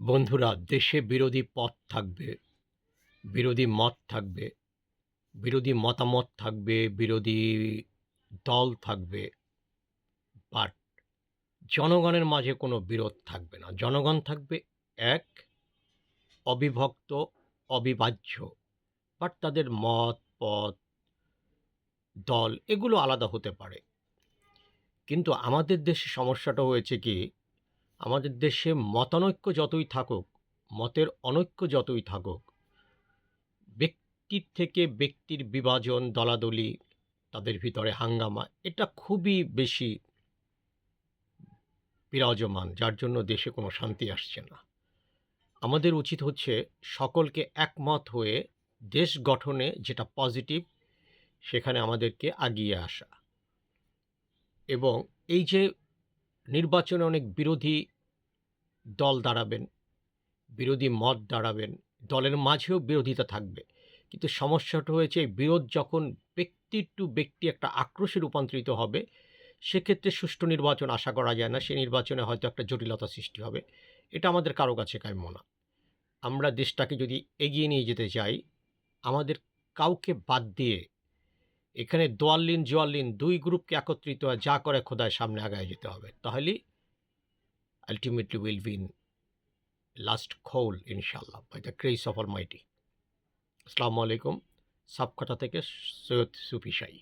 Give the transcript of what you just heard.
বন্ধুরা, দেশে বিরোধী পথ থাকবে, বিরোধী মত থাকবে, বিরোধী মতামত থাকবে, বিরোধী দল থাকবে বাট জনগণের মাঝে কোনো বিরোধ থাকবে না। জনগণ থাকবে এক, অবিভক্ত, অবিভাজ্য বাট তাদের মত, পথ, দল, এগুলো আলাদা হতে পারে। কিন্তু আমাদের দেশে সমস্যাটা হয়েছে কি আমাদের দেশে মতানৈক্য যতই থাকুক, মতের অনৈক্য যতই থাকুক, ব্যক্তির থেকে ব্যক্তির বিভাজন, দলাদলি, তাদের ভিতরে হাঙ্গামা, এটা খুবই বেশি বিরাজমান, যার জন্য দেশে কোনো শান্তি আসছে না। আমাদের উচিত হচ্ছে সকলকে একমত হয়ে দেশ গঠনে যেটা পজিটিভ, সেখানে আমাদেরকে আগিয়ে আসা। এবং এই যে নির্বাচনে অনেক বিরোধী দল দাঁড়াবেন, বিরোধী মত দাঁড়াবেন, দলের মাঝেও বিরোধিতা থাকবে। কিন্তু সমস্যাটা হয়েছে বিরোধ যখন ব্যক্তি টু ব্যক্তি একটা আক্রোশে রূপান্তরিত হবে, সেক্ষেত্রে সুষ্ঠু নির্বাচন আশা করা যায় না, সে নির্বাচনে হয়তো একটা জটিলতা সৃষ্টি হবে। এটা আমাদের কারও কাছে কাম্য না। আমরা দেশটাকে যদি এগিয়ে নিয়ে যেতে চাই, আমাদের কাউকে বাদ দিয়ে এখানে দোয়াল্লিন, জোয়াল্লিন দুই গ্রুপকে একত্রিত হয় যা করে খোদায় সামনে আগায় যেতে হবে। তাহলেই আলটিমেটলি উইল বিন লাস্ট খোল ইনশাল্লাহ by the grace of almighty আসসালামু আলাইকুম সাবকথা থেকে সৈয়দ সুফি শাহী।